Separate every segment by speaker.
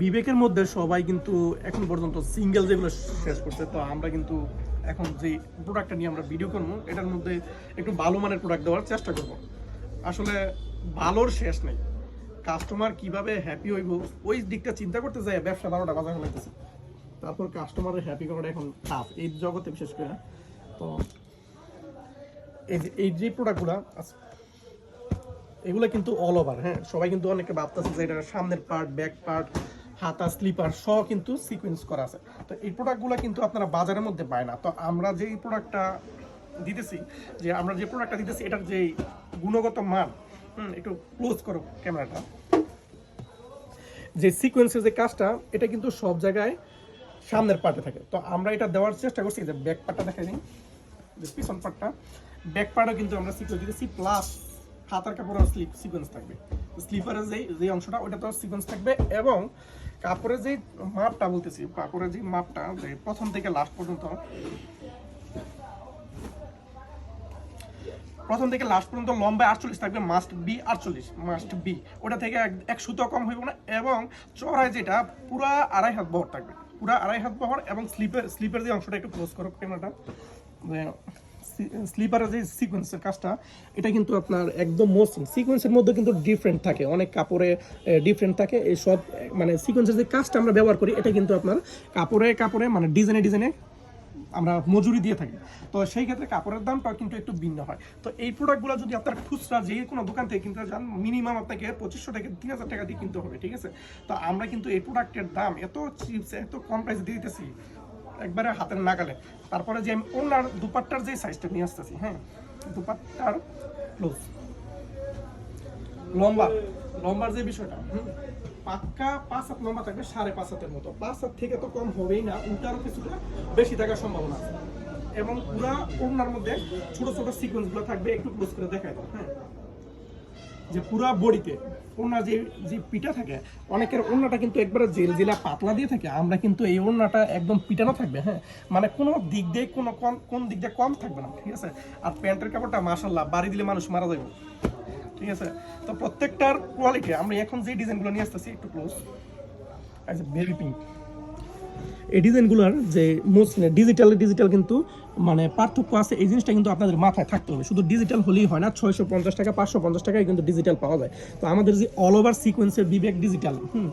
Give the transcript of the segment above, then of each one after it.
Speaker 1: বিবেকের মধ্যে সবাই কিন্তু এখন পর্যন্ত সিঙ্গেল যেগুলো শেষ করছে, তো আমরা কিন্তু এখন যে প্রোডাক্টটা নিয়ে আমরা ভিডিও করব, এটার মধ্যে একটু ভালো মানের প্রোডাক্ট দেওয়ার চেষ্টা করব। আসলে ভালোর শেষ নেই। কাস্টমার কীভাবে হ্যাপি হইব, ওই দিকটা চিন্তা করতে যায় ব্যবসা বারোটা বাজার ফেলাইতেছে তারপর কাস্টমারের হ্যাপি করাটা এখন টাফ এই জগতে বিশেষ করে। তো এই যে এই যে প্রোডাক্টগুলো এগুলো কিন্তু অল ওভার হ্যাঁ? সবাই কিন্তু অনেকে ভাবতেছে যে এটা সামনের পার্ট ব্যাক পার্ট হাতা স্লিপার সহ কিন্তু সিকোয়েন্স করা আছে। তো এই প্রোডাক্টগুলো কিন্তু আপনারা বাজারের মধ্যে পায় না। তো আমরা যে এই প্রোডাক্টটা দিতেছি, যে আমরা যে প্রোডাক্টটা দিতেছি, এটার যে গুণগত মান একটু ক্লোজ করো ক্যামেরাটা। যে সিকোয়েন্সের যে কাজটা, এটা কিন্তু সব জায়গায় সামনের পার্টে থাকে। তো আমরা এটা দেওয়ার চেষ্টা করছি, যে ব্যাক পার্টটা দেখাই দিই। যে পিছন পার্টটা ব্যাক পার্টও কিন্তু আমরা সিকোয়েন্স দিতেছি প্লাস হাতার কাপড়ের স্লিপ সিকোয়েন্স থাকবে। স্লিপারের যে যে অংশটা ওটা তো সিকোয়েন্স থাকবে এবং কাপড়ের যে মাপটা বলতেছি, কাপড়ের যে মাপটা, যে প্রথম থেকে লাস্ট পর্যন্ত, প্রথম থেকে লাস্ট পর্যন্ত লম্বায় আটচল্লিশ থাকবে মাস্ট বি আটচল্লিশ মাস্ট বি ওটা থেকে এক- সুতো কম হইব না, এবং চড়ায় যেটা, পুরা আড়াই হাত বহর থাকবে। পুরা আড়াই হাত বহর এবং স্লিপের স্লিপের যে অংশটা একটু ক্লোজ করো ক্যামেরাটা স্লিপারের যে সিকোয়েন্সের কাজটা, এটা কিন্তু আপনার একদম মসৃণ সিকোয়েন্সের মধ্যে কিন্তু ডিফারেন্ট থাকে। অনেক কাপড়ে ডিফারেন্ট থাকে। এই সব মানে সিকোয়েন্সের যে কাজটা আমরা ব্যবহার করি, এটা কিন্তু আপনার কাপড়ে কাপড়ে মানে ডিজাইনে ডিজাইনে আমরা মজুরি দিয়ে থাকি। তো সেই ক্ষেত্রে কাপড়ের দামটা কিন্তু একটু ভিন্ন হয়। তো এই প্রোডাক্টগুলো যদি আপনার খুচরা যে কোনো দোকান থেকে কিনতে যান মিনিমাম আপনাকে পঁচিশশো থেকে তিন হাজার টাকা দিয়ে কিনতে হবে, ঠিক আছে? তো আমরা কিন্তু এই প্রোডাক্টের দাম এত চিপস এত কম প্রাইসে দিয়ে দিতেছি একবারে হাতের নাগালে তারপরে যে আমি ওনার দুপাট্টার যে সাইজটা নিয়ে আসতেছি হ্যাঁ দুপাট্টার ক্লোজ লম্বা, লম্বার যে বিষয়টা পাক্কা পাঁচ হাত লম্বা থাকবে সাড়ে পাঁচ হাতের মতো। পাঁচ হাত থেকে তো কম হবেই না, উল্টারও কিছুটা বেশি থাকার সম্ভাবনা আছে। এবং পুরা ওড়নার মধ্যে ছোট ছোট সিকোয়েন্সগুলো থাকবে, একটু ক্লোজ করে দেখায় হ্যাঁ। যে পুরা বডিতে, ওড়না যে যে পিঠা থাকে, অনেকের ওড়নাটা কিন্তু একবারে জেল জেলা পাতলা দিয়ে থাকে, আমরা কিন্তু এই ওড়নাটা একদম পিটানো থাকবে হ্যাঁ? মানে কোনো দিক দিয়ে কোনো কম কোন দিক দিয়ে কম থাকবে না, ঠিক আছে? আর প্যান্টের কাপড়টা মাসাল্লাহ বাড়ি দিলে মানুষ মারা যাবে। ঠিক আছে? তো প্রত্যেকটার কোয়ালিটি আমরা এখন যে ডিজাইনগুলো নিয়ে আসতেছি, একটু ক্লোজ আচ্ছা বেবি পিঙ্ক এই ডিজাইনগুলোর যে মোস্ট ডিজিটাল ডিজিটাল কিন্তু মানে পার্থক্য আছে, এই জিনিসটা কিন্তু আপনাদের মাথায় থাকতে হবে। শুধু ডিজিটাল হলেই হয় না, ছয়শো পঞ্চাশ টাকা, পাঁচশো পঞ্চাশ টাকায় কিন্তু ডিজিটাল পাওয়া যায়। তো আমাদের যে অল ওভার সিকোয়েন্সের বিবেক ডিজিটাল হুম,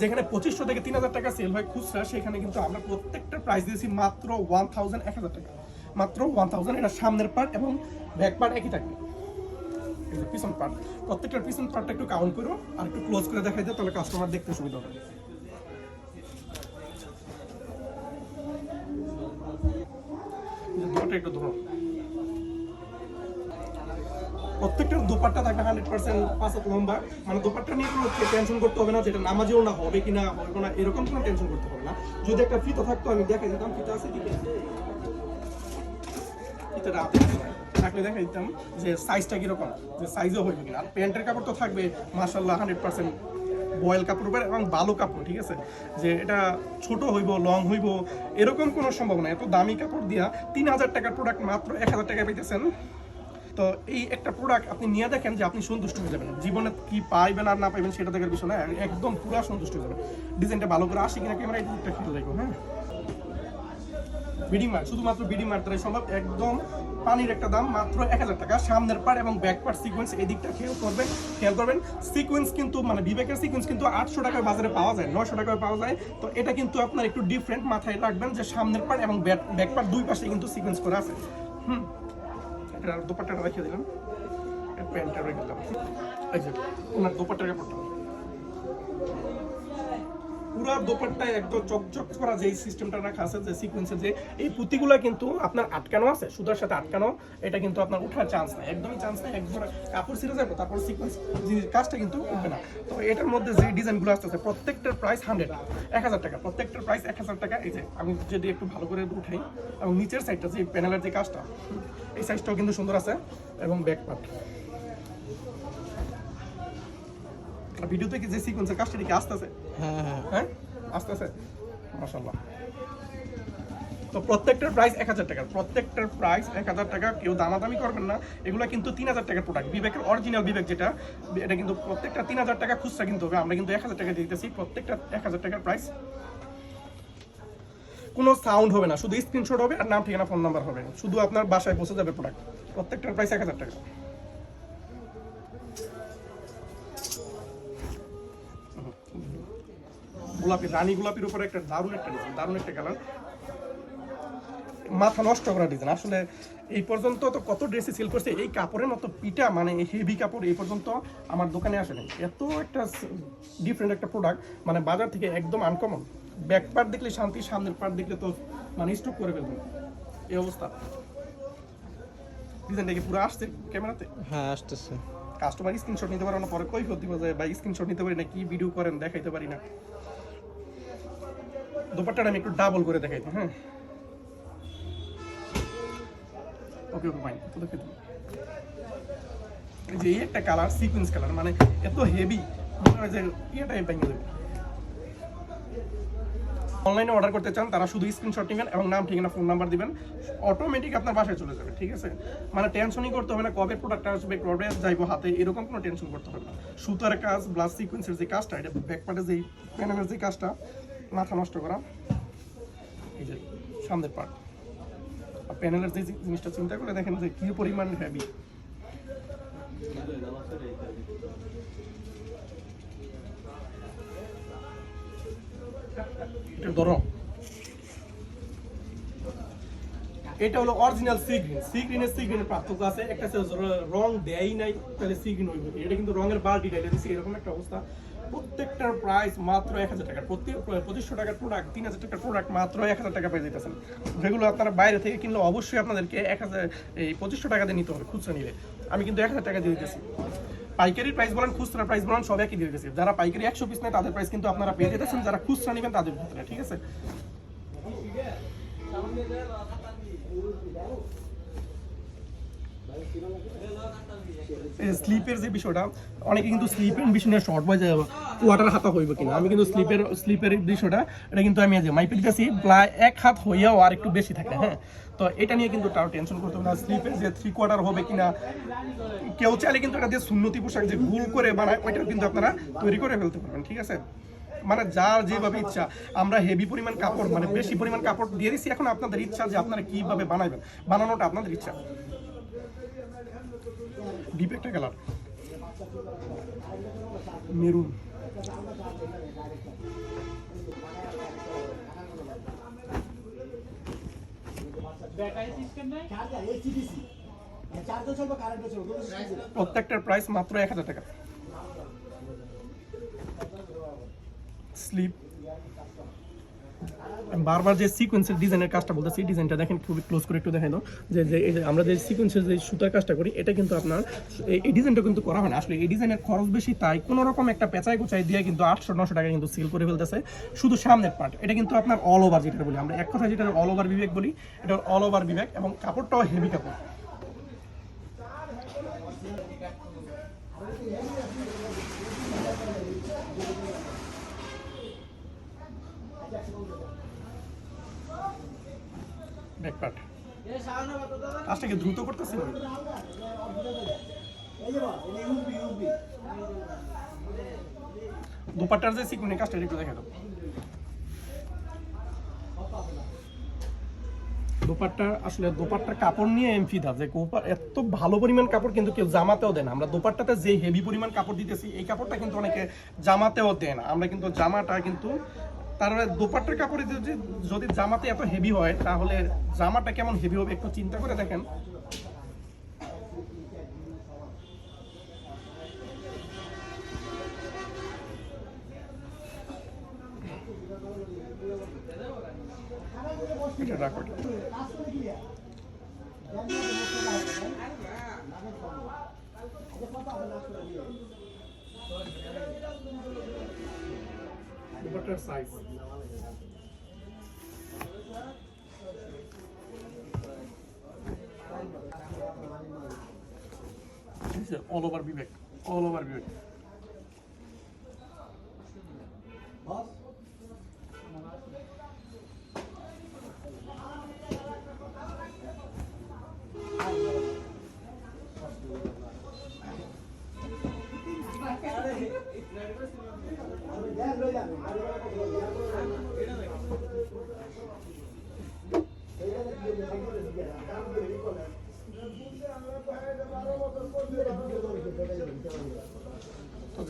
Speaker 1: যেখানে পঁচিশশো থেকে তিন হাজার টাকা সেল হয় খুচরা, সেখানে কিন্তু আমরা প্রত্যেকটা প্রাইস দিয়েছি মাত্র ওয়ান থাউজেন্ড এক হাজার টাকা। মাত্র ওয়ান থাউজেন্ড এটা সামনের পার্ট এবং ব্যাক পার্ট একই থাকবে। পিছন পার্ট প্রত্যেকটার পিছন পার্টটা একটু কাউন্ট করো আর একটু ক্লোজ করে দেখাই দাও, তাহলে কাস্টমার দেখতে সুবিধা হবে। দুটো একটু ধরো প্রত্যেকটার থাকবে হান্ড্রেড পার্সেন্ট পাঁচ লম্বা। মানে নিয়ে কোনো টেনশন করতে হবে না যেটা নামাজেও না হবে কি না হবে না, এরকম কোনো টেনশন করতে হবে না। যদি একটা ফিতা থাকতো, আমি দেখে দিতাম, ফিতা আছে দিকে ফিতাটা থাকলে দেখা দিতাম যে সাইজটা কীরকম, যে সাইজও হইবে কিনা। আর প্যান্টের কাপড় তো থাকবে মার্শাল্লাহ হান্ড্রেড পার্সেন্ট বয়েল কাপড় উপরে এবং ভালো কাপড়, ঠিক আছে? যে এটা ছোট হইব লং হইব, এরকম কোনো সম্ভাবনা এত দামি কাপড় দিয়া তিন হাজার টাকার প্রোডাক্ট মাত্র এক হাজার টাকা পেতেছেন তো এই একটা প্রোডাক্ট আপনি নিয়ে দেখেন যে আপনি সন্তুষ্ট হয়ে যাবেন। জীবনে কি পাইবেন আর না পাইবেন সেটা দেখার বিষয় না, একদম পুরো সন্তুষ্ট হয়ে যাবেন। ডিজাইনটা ভালো করে আসি কিনা ক্যামেরা এই খেলে দেখো হ্যাঁ? বিডিং মার্ক, শুধুমাত্র বিডিং মার্ক দ্বারাই সম্ভব, একদম পানির একটা দাম মাত্র এক হাজার টাকা। সামনের পার এবং ব্যাক পার সিকোয়েন্স এই দিকটা খেয়াল করবেন খেয়াল করবেন সিকোয়েন্স কিন্তু মানে বিবেকের সিকোয়েন্স কিন্তু আটশো টাকায় বাজারে পাওয়া যায় নশো টাকায় পাওয়া যায়। তো এটা কিন্তু আপনার একটু ডিফারেন্ট মাথায় রাখবেন যে সামনের পার এবং ব্যাক পার দুই পাশে কিন্তু সিকোয়েন্স করা আছে। হুম। এটা দোপাট্টাটা দিলাম। প্যান্টটা রেখে দিলাম। ওনার দোপাট্টার কাপড়টা। পুরা দোপাট্টায় একদম চকচক করা যে সিস্টেমটা রাখা আছে, যে সিকোয়েন্সে যে এই পুঁতিগুলো কিন্তু আপনার আটকানো আছে, সুতার সাথে আটকানো, এটা কিন্তু আপনার ওঠার চান্স নাই, একদমই চান্স নাই একবার কাপড় ছিঁড়ে যাবে, তারপর সিকোয়েন্স কাজটা কিন্তু উঠবে না। তো এটার মধ্যে যে ডিজাইনগুলো আসতেছে, প্রত্যেকটার প্রাইস হান্ড্রেড এক হাজার টাকা, প্রত্যেকটার প্রাইস এক হাজার টাকা, এই যে আমি যদি একটু ভালো করে উঠাই, এবং নিচের সাইডটা যে প্যানেলের যে কাজটা, এই সাইজটাও কিন্তু সুন্দর আছে, এবং ব্যাক পার্ট ভিডিওতে যে সিকোয়েন্সের কাজটা কি আসতেছে
Speaker 2: হ্যাঁ হ্যাঁ।
Speaker 1: হ্যাঁ? আস্তে আস্তে। মাশাল্লাহ তো প্রত্যেকটার প্রাইস এক হাজার টাকা। প্রত্যেকটার প্রাইস এক হাজার টাকা। কেউ দামাদামি করবেন না। এগুলো কিন্তু তিন হাজার টাকার প্রোডাক্ট বিবেকের অরিজিনাল বিবেক যেটা, এটা কিন্তু প্রত্যেকটা তিন হাজার টাকা খুচরা কিনতে হবে। আমরা কিন্তু এক হাজার টাকা দিতেছি। প্রত্যেকটা এক হাজার টাকার প্রাইস কোনো সাউন্ড হবে না। শুধু স্ক্রিনশট হবে আর নাম, ঠিকানা ফোন নাম্বার হবে। শুধু আপনার বাসায় পৌঁছে যাবে প্রোডাক্ট প্রত্যেকটার প্রাইস এক হাজার টাকা। গোলাপি রানী গোলাপির উপরে একটা দারুণ একটা ডিজাইন দারুণ একটা কালার মাথা নষ্ট করা ডিজাইন আসলে এই পর্যন্ত তো কত ড্রেসে সেল করছে এই কাপড়ের মতো পিটা মানে হেভি কাপড় এই পর্যন্ত আমার দোকানে আসে নাই। এত একটা ডিফারেন্ট একটা প্রোডাক্ট মানে বাজার থেকে একদম আনকমন ব্যাক পার্ট দেখলে শান্তি সামনের পার্ট দেখলে তো মানে স্টক করে ফেলবেন এই অবস্থা। ডিজাইনটা কি পুরো আসছে ক্যামেরাতে?
Speaker 2: হ্যাঁ আসতেছে।
Speaker 1: কাস্টমার স্ক্রিনশট নিতে পারে না পরে কই দিব যায় বা স্ক্রিনশট নিতে পারি না কি ভিডিও করেন দেখাইতে পারি না। দোপাট্টাটা আমি একটু ডাবল করে দেখাইতে হ্যাঁ। ওকে ওকে ফাইন তো দেখাই। এই যে এই একটা কালার সিকোয়েন্স কালার মানে এত হেভি মনে হয় যে ভেঙে অনলাইনে অর্ডার করতে চান, তারা শুধু স্ক্রিনশট নেবেন এবং নাম, ঠিকানা ফোন নাম্বার দিবেন। অটোমেটিক আপনার বাসায় চলে যাবে, ঠিক আছে? মানে টেনশনই করতে হবে না, কবে প্রোডাক্ট আসবে, কবে যাইবো হাতে, এরকম কোনো টেনশন করতে হবে না। সুতার কাজ ব্লাস সিকোয়েন্সের যে কাজটা, এটা ব্যাক পার্টে যে প্যানেলের যে কাজটা মাথা নষ্ট করা। এই যে সামনের পার্ট আর প্যানেলের যে জিনিসটা চিন্তা করে দেখেন যে কি পরিমাণ হেভি এটা হলো অরিজিনাল সি গ্রিন সি পার্থক্য আছে। একটা রং দেয়ই নাই, তাহলে সি গ্রিন হইবে এটা কিন্তু রঙের বাল্টি এটা এরকম একটা অবস্থা। প্রত্যেকটার প্রাইস মাত্র এক হাজার টাকা। প্রত্যেক পঁচিশশো টাকার প্রোডাক্ট তিন হাজার টাকার প্রোডাক্ট মাত্র এক হাজার টাকা পেয়ে যেতেছেন। যেগুলো আপনারা বাইরে থেকে কিনলে অবশ্যই আপনাদেরকে এক হাজার, এই পঁচিশশো টাকা দিয়ে নিতে হবে খুচরা নিলে। আমি কিন্তু এক হাজার টাকা দিয়ে দিতেছি। পাইকারি প্রাইস বলেন, খুচরা প্রাইস বলেন, সব একই দিয়ে দিতেছি। যারা পাইকারি একশো পিস নেয়, তাদের প্রাইস কিন্তু আপনারা পেয়ে যেতেছেন। যারা খুচরা নেবেন, তাদের ভিতরে, ঠিক আছে? স্লিপের যে বিষয়টা, অনেকে কিন্তু স্লিপের শর্ট বাজে ওয়াটার হাতা হইবে কিনা। আমি কিন্তু স্লিপের স্লিপের বিষয়টা, এটা কিন্তু আমি আজ প্রায় এক হাত হইয়াও আর একটু বেশি থাকে হ্যাঁ। তো এটা নিয়ে কিন্তু টেনশন করতে হবে না স্লিপের যে থ্রি কোয়ার্টার হবে কিনা, কেউ চাইলে কিন্তু এটা দিয়ে সুন্নতি পোশাক যে গুল করে বানায় ওইটা কিন্তু আপনারা তৈরি করে ফেলতে পারবেন, ঠিক আছে? মানে যার যেভাবে ইচ্ছা, আমরা হেভি পরিমাণ কাপড় মানে বেশি পরিমাণ কাপড় দিয়ে দিচ্ছি এখন আপনাদের ইচ্ছা যে আপনারা কীভাবে বানাবেন বানানোটা আপনাদের ইচ্ছা। ডিপ একটা কালার। মেরুন। প্রত্যেকটার প্রাইস মাত্র এক হাজার টাকা। স্লিপ বারবার যে সিকোয়েন্সের ডিজাইনের কাজটা বলতেছি ডিজাইনটা দেখেন খুবই ক্লোজ করে একটু দেখেন যে যে আমরা যে সিকোয়েন্সের যে সুতার কাজটা করি, এটা কিন্তু আপনার, এই- ডিজাইনটা কিন্তু করা হয় না। আসলে এই ডিজাইনের খরচ বেশি, তাই কোনো রকম একটা পেঁচাই গোচাই দিয়ে কিন্তু আটশো, নশো টাকা কিন্তু সেল করে ফেলতেছে। শুধু সামনের পার্ট এটা কিন্তু আপনার অল ওভার যেটা বলি আমরা। এক কথা যেটা অল ওভার বিবেক বলি এটা অল ওভার বিবেক এবং কাপড়টাও হেভি কাপড়। ব্যাক পার্ট কাজটা কি দ্রুত করতেছি? আমি? দুপাট্টার যে সিকুনের কাজটা একটু দেখা দাও। দোপাট্টা আসলে দোপাট্টার কাপড় নিয়ে এমফি দা যে এত ভালো পরিমাণ কাপড় কিন্তু কেউ জামাতেও দেয় না। আমরা দোপাট্টাতে যে হেভি পরিমাণ কাপড় দিতেছি, এই কাপড়টা কিন্তু অনেকে জামাতেও দেয় না। আমরা কিন্তু জামাটা কিন্তু তার দোপাট্টার কাপড়ে যদি যদি জামাতে এত হেভি হয়, তাহলে জামাটা কেমন হেভি হবে একটু চিন্তা করে দেখেন। এটা রাখো এটা। দুপাট্টার সাইজ অল ওভার বিবেক অল ওভার বিবেক তো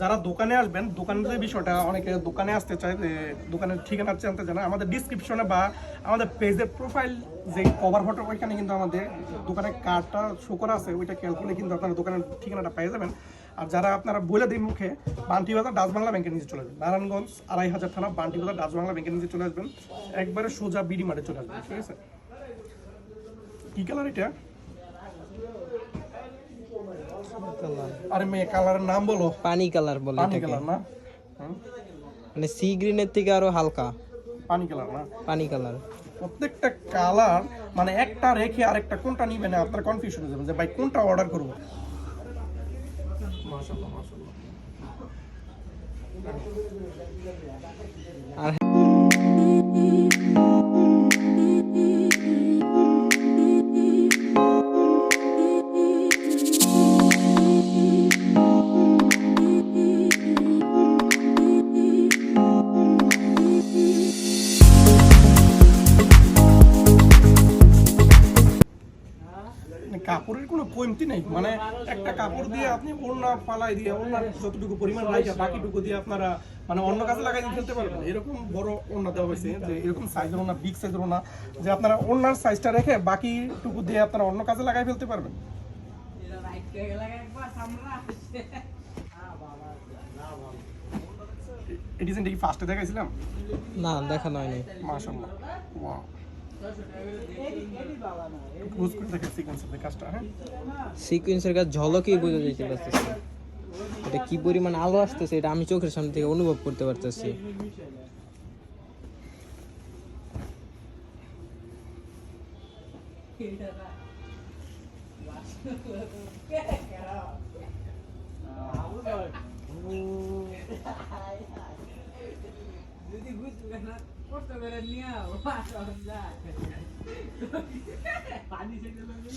Speaker 1: যারা দোকানে আসবেন, দোকানের যে বিষয়টা, অনেকে দোকানে আসতে চায় দোকানের ঠিকানা জানতে জানে আমাদের ডিসক্রিপশনে বা আমাদের পেজের প্রোফাইল যে কভার ফটো ওইখানে কিন্তু আমাদের দোকানের কার্ডটা শো করা আছে। ওইটা খেয়াল করলে কিন্তু আপনারা দোকানের ঠিকানাটা পেয়ে যাবেন। আর যারা আপনারা বলে দিন মুখে বান্টি বাজার ডাচ বাংলা ব্যাংকের নিচে চলে আসবেন। নারায়ণগঞ্জ, আড়াই হাজার থানা বান্টি বাজার ডাচ বাংলা ব্যাংকের নিচে চলে আসবেন। একবারে সোজা বিডি মাঠে চলে আসবেন, ঠিক আছে? কি কালার এটা? আরে মেয়ে কালারের নাম বলো।
Speaker 2: পানি কালার বলে
Speaker 1: পানি কালার না?
Speaker 2: মানে সি গ্রিনের থেকে আরও হালকা।
Speaker 1: পানি কালার না?
Speaker 2: পানি কালার
Speaker 1: প্রত্যেকটা কালার মানে একটা রেখে আরেকটা কোনটা নিবেন আপনার কনফিউশন হয়ে যাবে যে ভাই কোনটা অর্ডার করব? মাশাআল্লাহ মাশাআল্লাহ।
Speaker 2: আর
Speaker 1: কমতি নেই। মানে একটা কাপড় দিয়ে আপনি ওড়না পালাই দিয়ে ওড়নার যতটুকু পরিমাণ রাখা বাকিটুকু দিয়ে আপনারা মানে অন্য কাজে লাগাই দিয়ে ফেলতে পারবেন। এরকম বড় ওড়না দেওয়া হয়েছে যে এরকম সাইজের ওড়না বিগ সাইজের ওড়না যে আপনারা ওড়নার সাইজটা রেখে বাকিটুকু দিয়ে আপনারা অন্য কাজে লাগাই ফেলতে পারবেন। এই ডিজাইনটা কি ফার্স্টে দেখাইছিলাম?
Speaker 2: না দেখানো হয়নি।
Speaker 1: মাশাআল্লাহ। ওয়াও ক্লোজ করে সিকোয়েন্সের
Speaker 2: কাজ ঝলকেই বোঝা যেতে পারতেছে। এটা কি পরিমাণ আলো আসতেছে, এটা আমি চোখের সামনে থেকে অনুভব করতে পারতেছি।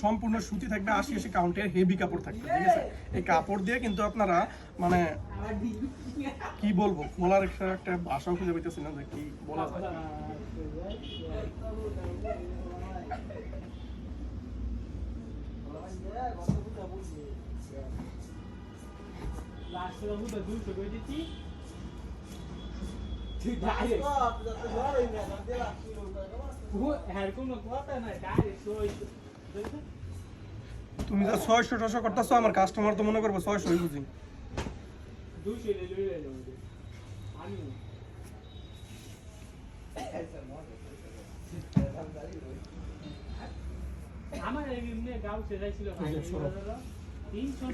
Speaker 1: সম্পূর্ণ সুতি থাকবে, আশি আশি কাউন্টের হেভি কাপড় থাকবে, ঠিক আছে? এই কাপড় দিয়ে কিন্তু আপনারা মানে কি বলব বলার একটা ভাষাও খুঁজে পেতেছি না যে কি বলা যায়। তুমি যা ছয়শো টশো করতেছো আমার কাস্টমার তো মনে করব ছয়শোই বুঝি
Speaker 3: আমার এমনি গাও সেটাই ছিল। তিনশো।